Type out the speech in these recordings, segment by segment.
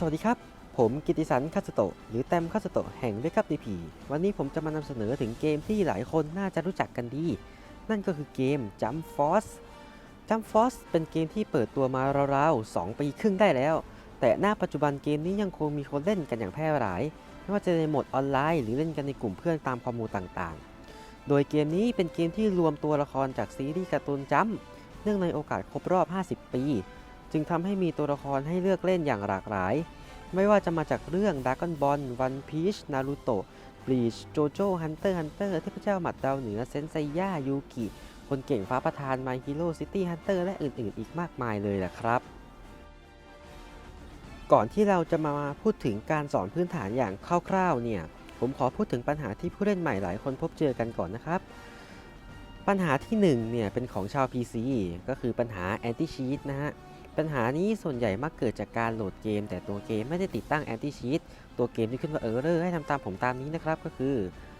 สวัสดีครับ ผมกิติสันคาสโตะหรือแตมคาสโตะแห่งเวกับดีพีวันนี้ผมจะมานำเสนอถึงเกมที่หลายคนน่าจะรู้จักกันดี นั่นก็คือเกม Jump Force Jump Force เป็นเกมที่เปิดตัวมาราวๆ 2 ปีครึ่งได้แล้ว แต่หน้าปัจจุบันเกมนี้ยังคงมีคนเล่นกันอย่างแพร่หลาย ไม่ว่าจะในโหมดออนไลน์หรือเล่นกันในกลุ่มเพื่อนตามคอมมูต่างๆ โดยเกมนี้เป็นเกมที่รวมตัวละครจากซีรีส์การ์ตูนจัมเนื่องในโอกาสครบรอบ 50 ปี จึงทำให้มีตัวละครให้เลือกเล่นอย่างหลากหลาย ไม่ว่าจะมาจากเรื่อง Dragon Ball One Piece Naruto Bleach JoJo Hunter Hunter เทพเจ้าหมัดดาวเหนือเซนไซย่ายูกิ คนเก่งฟ้าประธาน My Hero City Hunter และอื่นๆ อีกมากมายเลยแหละครับ ก่อนที่เราจะมาพูดถึงการสอนพื้นฐานอย่างคร่าวๆเนี่ย ผมขอพูดถึงปัญหาที่ผู้เล่นใหม่หลายคนพบเจอกันก่อนนะครับปัญหาที่หนึ่งเนี่ยเป็นของชาว PC ก็คือปัญหา Anti Cheat นะฮะ ปัญหานี้ส่วนใหญ่มักเกิดจากการโหลดเกม แต่ตัวเกมไม่ได้ติดตั้ง Anti Cheat ตัวเกมที่ขึ้นว่า Error ให้ทำตามผมตามนี้นะครับ ก็คือ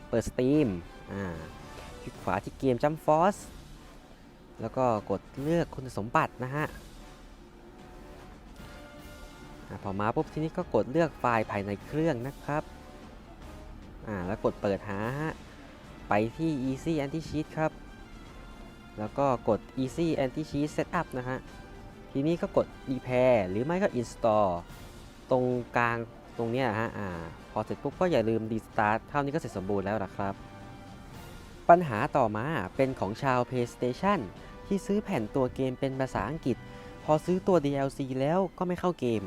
เปิด Steam อ่าคลิกขวาที่เกม Jump Force แล้วก็กดเลือกคุณสมบัตินะฮะอ่าพอมาปุ๊บทีนี้ก็กดเลือกไฟล์ภายในเครื่องนะครับอ่าแล้วกดเปิดหาฮะไปที่ Easy Anti Cheat ครับ แล้วก็กด Easy Anti Cheat Setup นะฮะ ทีนี้ก็กด repair หรือไม่ก็ install ตรงกลางตรงนี้ยฮะอ่าพอเสร็จปุ๊บก็อย่าลืม restart เท่านี้ก็เสร็จสมบูรณ์แล้วล่ะครับ ปัญหาต่อมาเป็นของชาว PlayStation ที่ซื้อแผ่นตัวเกมเป็นภาษาอังกฤษ พอซื้อตัว DLC แล้วก็ไม่เข้าเกม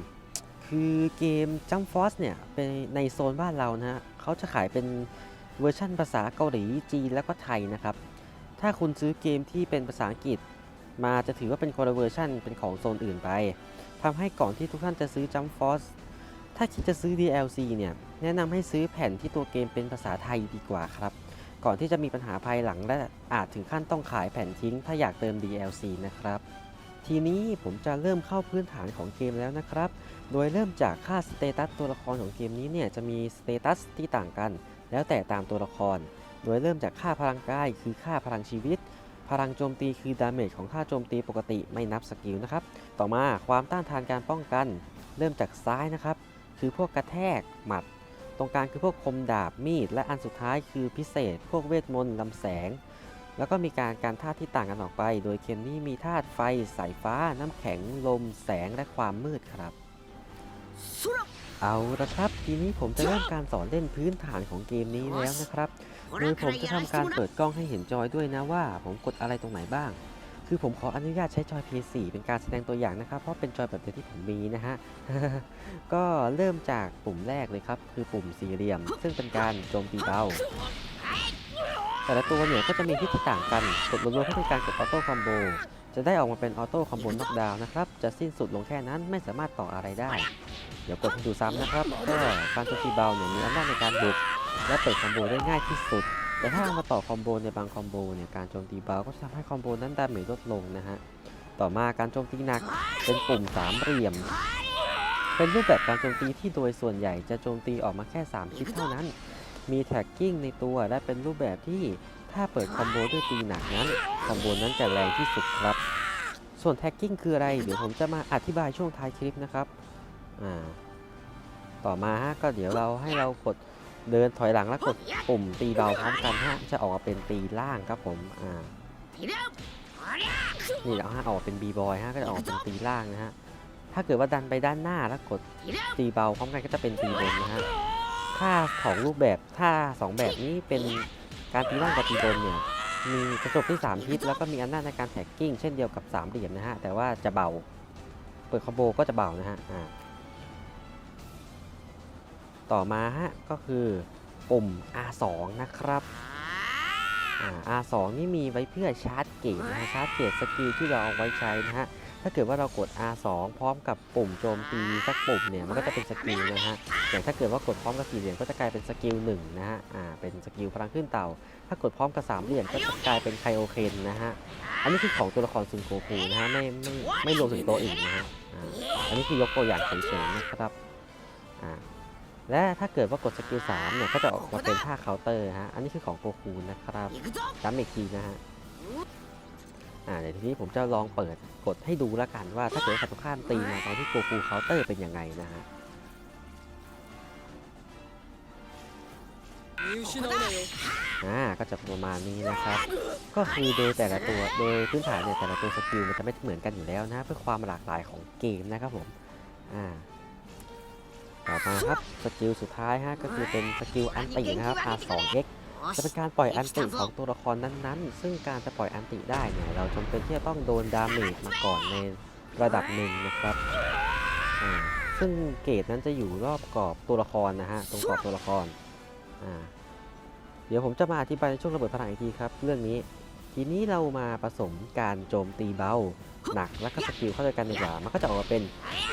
คือเกม Jump Force เนี่ยเป็นในโซนบ้านเรานะฮะเขาจะขายเป็นเวอร์ชั่นภาษาเกาหลีจีนแล้วก็ไทยนะครับ ถ้าคุณซื้อเกมที่เป็นภาษาอังกฤษ มาจะถือว่าเป็นคนละเวอร์ชันเป็นของโซนอื่นไปทำให้ก่อนที่ทุกท่านจะซื้อ Jump Force ถ้าคิดจะซื้อ DLC เนี่ย แนะนำให้ซื้อแผ่นที่ตัวเกมเป็นภาษาไทยดีกว่าครับ ก่อนที่จะมีปัญหาภายหลังและอาจถึงขั้นต้องขายแผ่นทิ้ง ถ้าอยากเติม DLC นะครับ ทีนี้ผมจะเริ่มเข้าพื้นฐานของเกมแล้วนะครับ โดยเริ่มจากค่าสเตตัสตัวละครของเกมนี้เนี่ยจะมีสเตตัสที่ต่างกัน แล้วแต่ตามตัวละคร โดยเริ่มจากค่าพลังกาย คือค่าพลังชีวิต พลังโจมตีคือดาเมจของท่าโจมตีปกติไม่นับสกิลนะครับ ต่อมาความต้านทานการป้องกัน เริ่มจากซ้ายนะครับ คือพวกกระแทกหมัด ตรงกลางคือพวกคมดาบมีด และอันสุดท้ายคือพิเศษ พวกเวทมนต์ลำแสง แล้วก็มีการการธาตุที่ต่างกันออกไป โดยเกมนี้มีธาตุไฟ สายฟ้า น้ำแข็ง ลม แสง และความมืดครับเอาละครับ ทีนี้ผมจะเริ่มการสอนเล่นพื้นฐานของเกมนี้แล้วนะครับ โดยผมจะทำการเปิดกล้องให้เห็นจอยด้วยนะว่า ผมกดอะไรตรงไหนบ้าง คือผมขออนุญาตใช้จอย PS4 เป็นการแสดงตัวอย่างนะครับ เพราะเป็นจอยแบบเดียวที่ผมมีนะฮะ ก็เริ่มจากปุ่มแรกเลยครับ คือปุ่มสี่เหลี่ยม ซึ่งเป็นการโจมตีเบาแต่ละตัวเนี่ยก็จะมีทิศที่ต่างกันกดรวมๆเพื่อเป็นการกดออโต้คอมโบจะได้ออกมาเป็นออโต้คอมโบน็อกดาวน์นะครับ จะสิ้นสุดลงแค่นั้นไม่สามารถต่ออะไรได้ เดี๋ยวกดดูซ้ำนะครับ ก็การโจมตีเบาเนี่ยมีอำนาจในการบุก และเปิดคอมโบได้ง่ายที่สุด แต่ถ้าเอามาต่อคอมโบในบางคอมโบเนี่ยการโจมตีเบาก็จะทำให้คอมโบนั้นดาเมจลดลงนะฮะ ต่อมาการโจมตีหนักเป็นปุ่มสามเหลี่ยม เป็นรูปแบบการโจมตีที่โดยส่วนใหญ่จะโจมตีออกมาแค่ 3 ชิ้นเท่านั้น มีแท็กกิ้งในตัวและเป็นรูปแบบที่ถ้าเปิดคอมโบด้วยตีหนักนั้นคอมโบนั้นจะแรงที่สุดครับ ส่วนแท็กกิ้งคืออะไร เดี๋ยวผมจะมาอธิบายช่วงท้ายคลิปนะครับ อ่า ต่อมาฮะก็เดี๋ยวเราให้เรากด เดินถอยหลังแล้วกดปุ่มตีเบาพร้อมกันฮะจะออกมาเป็นตีล่างครับผมอ่านี่แล้วฮะออกเป็นบีบอยฮะก็จะออกเป็นตีล่างนะฮะถ้าเกิดว่าดันไปด้านหน้าแล้วกดตีเบาพร้อมกันก็จะเป็นตีบนนะฮะถ้าสองรูปแบบถ้าสองแบบนี้เป็นการตีล่างกับตีบนเนี่ยมีกระจกที่ 3 ทิศแล้วก็มีอำนาจในการแท็กกิ้งเช่นเดียวกับสามเหลี่ยมนะฮะแต่ว่าจะเบา เปิดคอมโบก็จะเบานะฮะอ่า ต่อมาฮะก็คือปุ่ม R2 นะครับอา R2 นี่มีไว้เพื่อชาร์จเกจนะฮะชาร์จเกจสกิลที่เราเอาไว้ใช้นะฮะ ถ้าเกิดว่าเรากด R2 พร้อมกับปุ่มโจมตีสักปุ่มเนี่ย มันก็จะเป็นสกิลนะฮะอย่างถ้าเกิดว่ากดพร้อมกับสี่เหลี่ยมก็จะกลายเป็นสกิลหนึ่งนะฮะ อ่า เป็นสกิลพลังขึ้นเต่า ถ้ากดพร้อมกับสามเหลี่ยมก็จะกลายเป็นไคโอเคนนะฮะ อันนี้คือของตัวละครซุนโกคูนะฮะ ไม่ไม่ไม่รวมถึงตัวอื่นนะฮะ อันนี้คือยกตัวอย่างเฉยๆนะครับ อ่า และถ้าเกิดว่ากดสกิล3เนี่ยก็จะออกมาเป็นท่าเคาน์เตอร์ฮะ อันนี้คือของโกคูนะครับย้ำอีกทีนะฮะ อ่าเดี๋ยวทีนี้ผมจะลองเปิดกดให้ดูละกันว่าถ้าเกิดขัตุข้ามตีมาตอนที่โกคูเคาน์เตอร์เป็นยังไงนะฮะอ่าก็จะประมาณนี้นะครับ ก็คือโดยแต่ละตัวโดยพื้นฐานเนี่ยแต่ละตัวสกิลมันจะไม่เหมือนกันอยู่แล้วนะ เพื่อความหลากหลายของเกมนะครับผม อ่าต่อมาครับ สกิลสุดท้ายฮะก็คือเป็นสกิลอันตินะครับ R2X จะเป็นการปล่อยอันติของตัวละครนั้นๆ ซึ่งการจะปล่อยอันติได้เนี่ยเราจำเป็นที่จะต้องโดนดาเมจมาก่อนในระดับหนึ่งนะครับอ่าซึ่งเกรดนั้นจะอยู่รอบกรอบตัวละครนะฮะตรงกรอบตัวละครอ่าเดี๋ยวผมจะมาอธิบายในช่วงระเบิดพลังอีกทีครับ เรื่องนี้ ทีนี้เรามาผสมการโจมตีเบาหนักและก็สกิลเข้าด้วยกันดีกว่า มันก็จะออกมาเป็น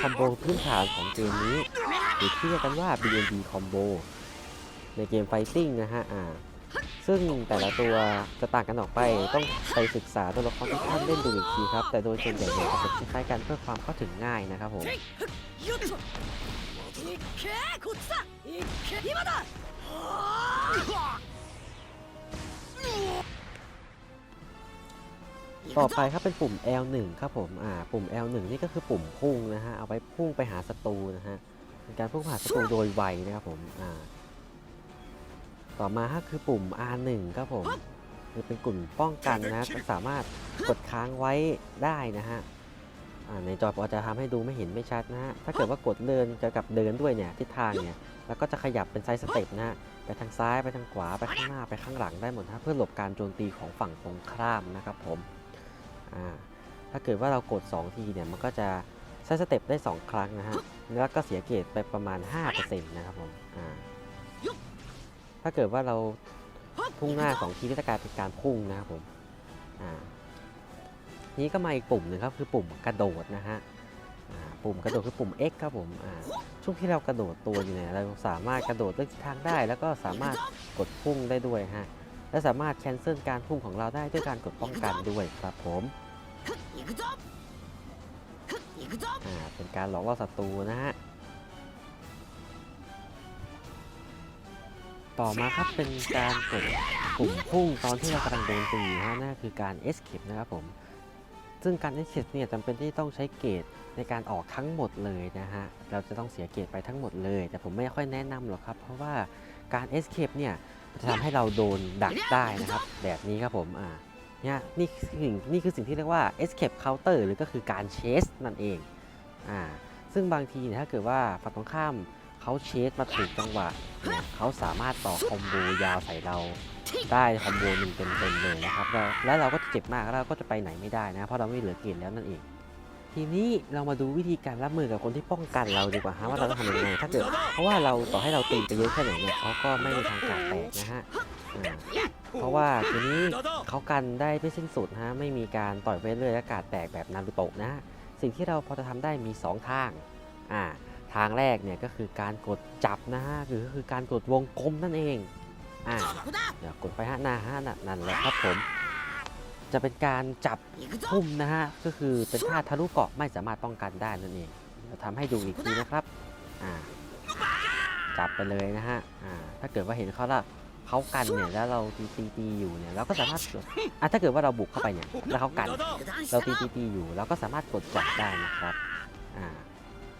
คอมโบพื้นฐานของเกมนี้ หรือที่เรียกกันว่า BNB Combo ในเกมไฟติ้งนะฮะอ่าซึ่งแต่ละตัวจะต่างกันออกไปต้องไปศึกษาตัวละครที่ท่านเล่นดูอีกทีครับ แต่โดยส่วนใหญ่เนี่ยจะคล้ายกันเพื่อความเข้าถึงง่ายนะครับผมต่อไปครับเป็นปุ่ม L1 ครับผม อ่า ปุ่ม L1 นี่ก็คือปุ่มพุ่งนะฮะ เอาไว้พุ่งไปหาศัตรูนะฮะ เป็นการพุ่งไปหาศัตรูโดยไวนะครับผมอ่าต่อมาฮะคือปุ่ม R1 ครับผมคือเป็นกลุ่มป้องกันนะจะสามารถกดค้างไว้ได้นะฮะในจอผมอจะทำให้ดูไม่เห็นไม่ชัดนะฮะ ถ้าเกิดว่ากดเดินจะกับเดินด้วยเนี่ยทิศทางเนี่ยแล้วก็จะขยับเป็นไซส์สเต็ปนะฮะไปทางซ้ายไปทางขวาไปข้างหน้าไปข้างหลังได้หมดนะเพื่อหลบการโจมตีของฝั่งตรงข้ามนะครับผมถ้าเกิดว่าเรากด 2 ทีเนี่ยมันก็จะ ใช้สเต็ปได้ 2 ครั้งนะฮะ แล้วก็เสียเกรดไปประมาณ 5%นะครับผมถ้าเกิดว่าเราพุ่งหน้าสองทีพิสการเป็นการพุ่งนะครับผมนี้ก็มาอีกปุ่มหนึ่งครับคือปุ่มกระโดดนะฮะปุ่มกระโดดคือปุ่ม X ครับผมช่วงที่เรากระโดดตัวอยู่เนี่ยเราสามารถกระโดดเลือกทางได้ แล้วก็สามารถกดพุ่งได้ด้วยฮะ และสามารถแคนเซิลการพุ่งของเราได้ด้วยการกดป้องกันด้วยครับผม อ่าเป็นการหลอกล่อศัตรูนะฮะ ต่อมาครับเป็นการกดปุ่มพุ่งตอนที่เรากำลังโดนตีฮะนั่นคือการ escape นะครับผม ซึ่งการ escape เนี่ยจำเป็นที่ต้องใช้เกรดในการออกทั้งหมดเลยนะฮะ เราจะต้องเสียเกรดไปทั้งหมดเลย แต่ผมไม่ค่อยแนะนำหรอกครับ เพราะว่าการ escape เนี่ยจะทำให้เราโดนดักได้นะครับ แบบนี้ครับผมอ่า เนี่ยนี่คือสิ่งนี่คือสิ่งที่เรียกว่า escape counter หรือก็คือการ chase นั่นเองอ่าซึ่งบางทีเนี่ยถ้าเกิดว่าฝั่งตรงข้ามเขาเชสมาถูกจังหวะเนี่ยเขาสามารถต่อคอมโบยาวใส่เราได้คอมโบหนึ่งเต็มๆเลยนะครับแล้วเราก็จะเจ็บมากแล้วเราก็จะไปไหนไม่ได้นะ เพราะเราไม่เหลือเกณฑ์แล้วนั่นเอง ทีนี้เรามาดูวิธีการรับมือกับคนที่ป้องกันเราดีกว่าฮะว่าเราต้องทำยังไงถ้าเกิดเพราะว่าเราต่อให้เราตีไปเยอะแค่ไหนเนี่ยเขาก็ไม่มีทางกาดแตกนะฮะ เพราะว่าทีนี้เขากันได้ไม่สิ้นสุดฮะไม่มีการต่อยไปเรื่อยอากาศแตกแบบนารุโตะนะสิ่งที่เราพอจะทำได้มี 2 ทางอ่าทางแรกเนี่ยก็คือการกดจับนะฮะหรือก็คือการกดวงกลมนั่นเองอ่าเดี๋ยวกดไปฮะนาฮะนั่นแหละครับผม จะเป็นการจับทุ่มนะฮะก็คือเป็นท่าทะลุเกาะไม่สามารถป้องกันได้นั่นเองเราทำให้ดูอีกทีนะครับอ่าจับไปเลยนะฮะอ่าถ้าเกิดว่าเห็นเขาละ เขากันเนี่ยแล้วเราตีตีตีอยู่เนี่ยเราก็สามารถกดอะถ้าเกิดว่าเราบุกเข้าไปเนี่ยแล้วเขากันเราตีตีตีอยู่เราก็สามารถกดจับได้นะครับอ่า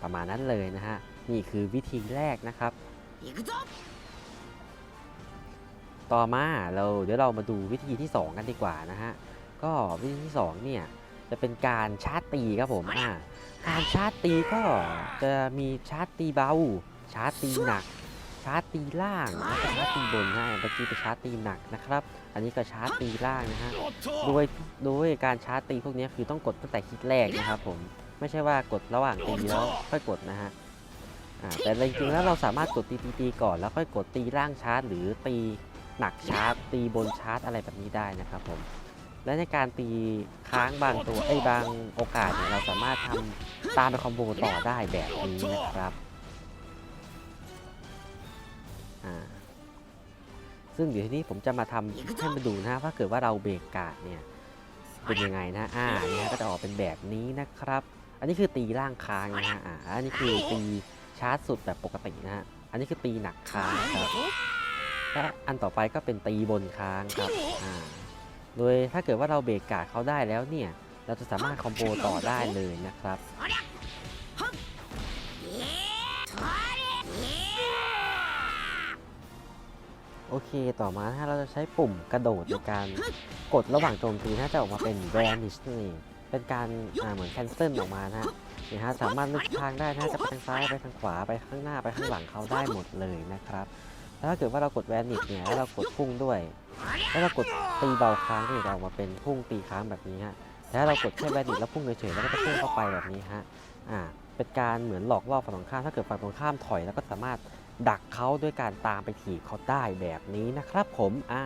ประมาณนั้นเลยนะฮะนี่คือวิธีแรกนะครับ ต่อมาเราเดี๋ยวเรามาดูวิธีที่ 2 กันดีกว่านะฮะก็วิธีที่2เนี่ยจะเป็นการชาร์จตีครับผมอ่าการชาร์จตีก็จะมีชาร์จตีเบา ชาร์จตีหนัก ชาร์จตีล่างแล้วก็ชาร์จตีบนนะเมื่อกี้ไปชาร์จตีหนักนะครับ อันนี้ก็ชาร์จตีล่างนะฮะโดยโดยการชาร์จตีพวกนี้คือต้องกดตั้งแต่คลิกแรกนะครับผมไม่ใช่ว่ากดระหว่างตีแล้วค่อยกดนะฮะแต่จริงๆแล้วเราสามารถกดตีตีตีก่อนแล้วค่อยกดตีล่างชาร์จ หรือตีหนักชาร์จ ตีบนชาร์จอะไรแบบนี้ได้นะครับผมและในการตีค้างบางตัวไอ้บางโอกาสเนี่ยเราสามารถทำตามไปคอมโบต่อได้แบบนี้นะครับ อ่าซึ่งเดี๋ยวทีนี้ผมจะมาทำให้มาดูนะฮะว่าเกิดว่าเราเบรกการ์ดเนี่ยเป็นยังไงนะอ่านี่ฮะก็จะออกเป็นแบบนี้นะครับ อันนี้คือตีล่างค้างนะฮะอ่าอันนี้คือตีชาร์จสุดแบบปกตินะฮะอันนี้คือตีหนักค้างครับและอันต่อไปก็เป็นตีบนค้างครับอ่าโดยถ้าเกิดว่าเราเบรกการ์ดเขาได้แล้วเนี่ยเราจะสามารถคอมโบต่อได้เลยนะครับ โอเคต่อมานะฮะเราจะใช้ปุ่มกระโดดในการกดระหว่างโจมตีนะฮะจะออกมาเป็น vanish นั่นเองเป็นการอ่าเหมือน cancel ออกมานะฮะนี่ฮะสามารถเลือกทิศทางได้นะฮะจะไปทางซ้ายไปทางขวาไปข้างหน้าไปข้างหลังเขาได้หมดเลยนะครับแล้วถ้าเกิดว่าเรากด vanish เนี่ยแล้วเรากดพุ่งด้วย แล้วเรากดตีเบาค้างก็จะออกมาเป็นพุ่งตีค้างแบบนี้ฮะแต่ถ้าเรากดแค่ vanish แล้วพุ่งเฉยๆแล้วก็จะพุ่งเข้าไปแบบนี้ฮะอ่าเป็นการเหมือนหลอกล่อฝั่งตรงข้ามถ้าเกิดฝั่งตรงข้ามถอยแล้วก็สามารถ ดักเขาด้วยการตามไปถีบเขาได้แบบนี้นะครับผม อ่า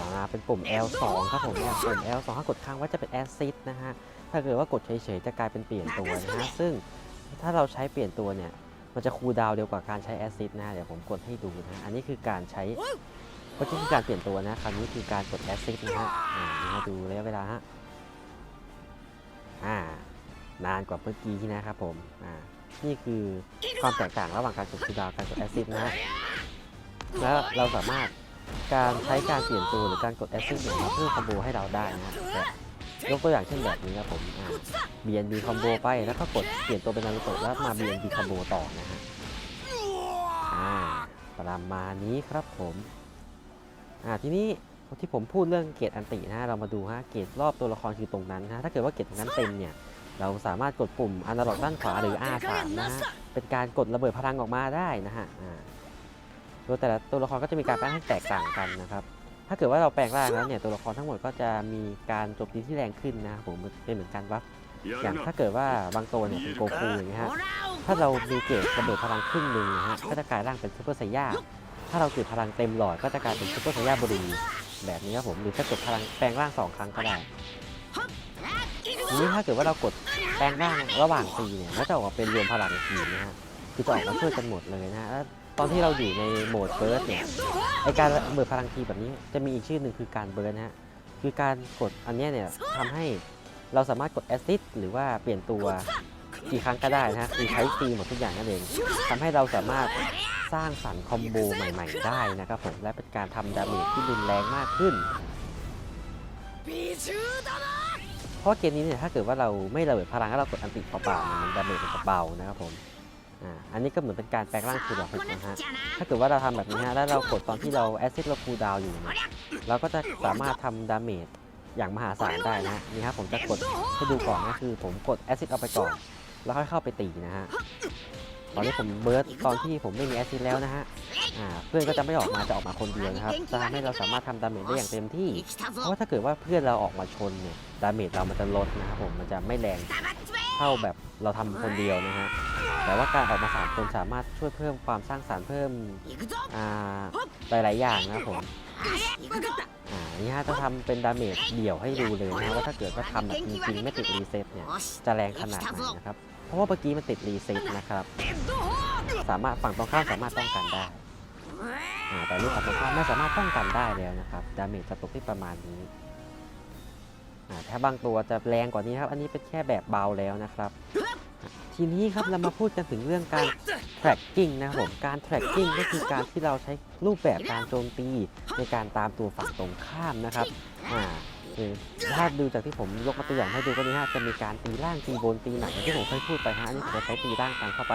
ต่อมาเป็นปุ่ม L2 ครับผมปุ่ม L2 ถ้ากดค้างไว้จะเป็นแอซิดนะฮะ ถ้าเกิดว่ากดเฉยๆจะกลายเป็นเปลี่ยนตัวนะฮะ ซึ่งถ้าเราใช้เปลี่ยนตัวเนี่ย มันจะคูลดาวเดียวกว่าการใช้แอซิดนะะเดี๋ยวผมกดให้ดูนะ อันนี้คือการใช้ก็คือการเปลี่ยนตัวนะ คราวนี้คือการกดแอซิดนะฮะมาดูระยะเวลาฮะ อ่า นานกว่าเมื่อกี้นะครับผม อ่า นี่คือความแตกต่างระหว่างการกดสุวดาวการกดแอซิดนะและเราสามารถการใช้การเปลี่ยนตัวหรือการกดแอซิดเนี่ยเพื่อคอมโบให้เราได้นะครับยกตัวอย่างเช่นแบบนี้ครับผมเบียนบีคอมโบไปแล้วก็กดเปลี่ยนตัวเป็นนารุโตะแล้วมาเบียนบีคอมโบต่อนะฮะประมาณนี้ครับผมอ่าทีนี้ที่ผมพูดเรื่องเกรดอันตินะเรามาดูฮะเกรดรอบตัวละครคือตรงนั้นนะถ้าเกิดว่าเกรดตรงนั้นเต็มเนี่ย เราสามารถกดปุ่มอนาล็อกด้านขวาหรือ R3 นะฮะ เป็นการกดระเบิดพลังออกมาได้นะฮะอ่าโดยแต่ละตัวละครก็จะมีการแปลงให้แตกต่างกันนะครับ ถ้าเกิดว่าเราแปลงร่างแล้วเนี่ยตัวละครทั้งหมดก็จะมีการโจมตีที่แรงขึ้นนะครับผมเป็นเหมือนกันวับอย่างถ้าเกิดว่าบางตัวเนี่ยเป็นโกคูอย่างเงี้ยฮะ ถ้าเรามีเกรดระเบิดพลังครึ่งหนึ่งนะฮะ ก็จะกลายร่างเป็นซูเปอร์ไซย่า ถ้าเราเกิดพลังเต็มหลอดก็จะกลายเป็นซูเปอร์ไซย่าบรีแบบนี้ครับผม หรือถ้ากดพลังแปลงร่างสองครั้งก็ได้ นี้ถ้าเกิดว่าเรากดแปลงร่างระหว่างตีเนี่ยก็จะออกมาเป็นรวมพลังทีมนะฮะคือจะออกมาช่วยกันหมดเลยนะฮะตอนที่เราอยู่ในโหมดเบิร์ดเนี่ยในการเบิร์ดพลังทีแบบนี้จะมีอีกชื่อหนึ่งคือการเบิร์ดนะฮะคือการกดอันนี้เนี่ยทำให้เราสามารถกดแอสซิสหรือว่าเปลี่ยนตัวกี่ครั้งก็ได้นะฮะคือใช้ฟรีหมดทุกอย่างนั่นเองทำให้เราสามารถสร้างสรรค์คอมโบใหม่ ๆ ได้นะครับผมและเป็นการทำดาเมจที่รุนแรงมากขึ้น ราะเกมนี้เนี่ยถ้าเกิดว่าเราไม่ระเบิดพลังแล้วเรากดอันติเปล่าๆมันดาเมจมันจะเบานะครับผมอ่าอันนี้ก็เหมือนเป็นการแปลงร่างคือแบบนะฮะถ้าเกิดว่าเราทำแบบนี้ฮะแล้วเรากดตอนที่เราแอสซิสเราคูดาวอยู่เนี่ยเราก็จะสามารถทำดาเมจอย่างมหาศาลได้นะฮะนี่ครับผมจะกดให้ดูก่อนก็คือ ผมกดแอสซิสเอาไปก่อนแล้วค่อยเข้าไปตีนะฮะ ตอนนี้ผมเบิร์ตตอนที่ผมไม่มีแอสซิแล้วนะฮะเพื่อนก็จะไม่ออกมาจะออกมาคนเดียวนะครับจะทำให้เราสามารถทำดาเมจได้อย่างเต็มที่ เพราะว่าถ้าเกิดว่าเพื่อนเราออกมาชนเนี่ยดาเมจเรามันจะลดนะครับผมมันจะไม่แรงเท่าแบบเราทำคนเดียวนะฮะแต่ว่าการออกมาสามคนสามารถช่วยเพิ่มความสร้างสารรค์เพิ่มหลาย ๆ อย่างนะผมนี่ฮะจะทำเป็นดาเมจเดี่ยวให้ดูเลยนะว่าถ้าเกิดว่าทำแบบจริงๆไม่ติดรีเซ็ตเนี่ยจะแรงขนาดไหนนะครับ เพราะว่าเมื่อกี้มันติดรีเซ็ตนะครับ สามารถฝั่งตรงข้ามสามารถป้องกันได้ แต่ลูกฝั่งตรงข้ามไม่สามารถป้องกันได้แล้วนะครับ ดาเมจจะตกที่ประมาณนี้ ถ้าบางตัวจะแรงกว่านี้ครับ อันนี้เป็นแค่แบบเบาแล้วนะครับ ทีนี้ครับเรามาพูดกันถึงเรื่องการ tracking นะครับผมการ tracking ก็คือการที่เราใช้รูปแบบการโจมตีในการตามตัวฝั่งตรงข้ามนะครับ อ่า ถ้าดูจากที่ผมยกมาตัวอย่างให้ดูก็นี่ฮะจะมีการตีล่างตีบนตีหนักอย่างที่ผมเคยพูดไปฮะอันนี่ผมจะใช้ตีล่างตามเข้าไป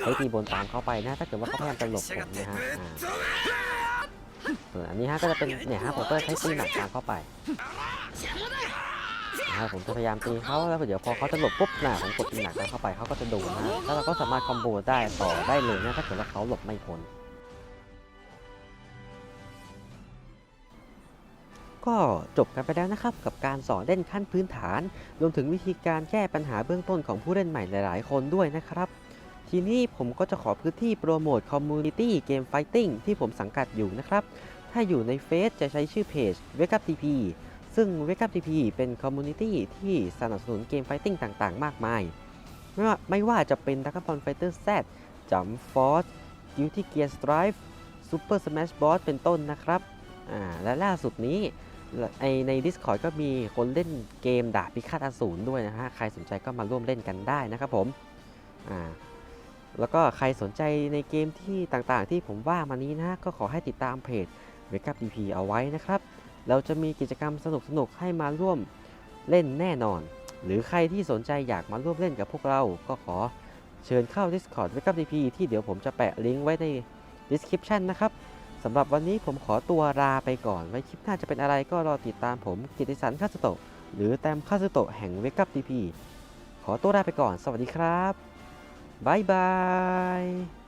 ใช้ตีบนตามเข้าไปนะถ้าเกิดว่าเขาพยายามจะหลบผมนะฮะส่วนอันนี้ฮะก็จะเป็นเนี่ยฮะผมก็ใช้ตีหนักตามเข้าไปนะผมจะพยายามตีเขาแล้วเดี๋ยวพอเขาจะหลบปุ๊บนะผมกดตีหนักตามเข้าไปเขาก็จะโดนนะฮะแล้วเราก็สามารถคอมโบได้ต่อได้เลยนะถ้าเกิดว่าเขาหลบไม่พ้น ก็จบกันไปแล้วนะครับกับการสอนเล่นขั้นพื้นฐาน รวมถึงวิธีการแก้ปัญหาเบื้องต้นของผู้เล่นใหม่หลาย ๆ คนด้วยนะครับ ทีนี้ผมก็จะขอพื้นที่โปรโมทคอมมูนิตี้เกมไฟติ้งที่ผมสังกัดอยู่นะครับ ถ้าอยู่ในเฟซจะใช้ชื่อเพจ Wake Up TP ซึ่ง Wake Up TP เป็นคอมมูนิตี้ที่สนับสนุนเกมไฟติ้งต่าง ๆ มากมาย ไม่ว่าไม่ว่าจะเป็น Dragon Ball Fighter Z Jump Force Guilty Gear Strive Super Smash Bros เป็นต้นนะครับ อ่า และล่าสุดนี้ ในใน Discord ก็มีคนเล่นเกมดาบพิฆาตอสูรด้วยนะฮะ ใครสนใจก็มาร่วมเล่นกันได้นะครับผม อ่า แล้วก็ใครสนใจในเกมที่ต่างๆ ที่ผมว่ามานี้นะก็ขอให้ติดตามเพจ Wake Up DP เอาไว้นะครับ เราจะมีกิจกรรมสนุกๆ ให้มาร่วมเล่นแน่นอน หรือใครที่สนใจอยากมาร่วมเล่นกับพวกเรา ก็ขอเชิญเข้า Discord Wake Up DP ที่เดี๋ยวผมจะแปะลิงก์ไว้ใน description นะครับ สำหรับวันนี้ผมขอตัวลาไปก่อน ไว้คลิปหน้าจะเป็นอะไรก็รอติดตามผมกิติสันคาสโตะ หรือแตมคาสโตะแห่งเวกับทีพีขอตัวลาไปก่อน สวัสดีครับบายบาย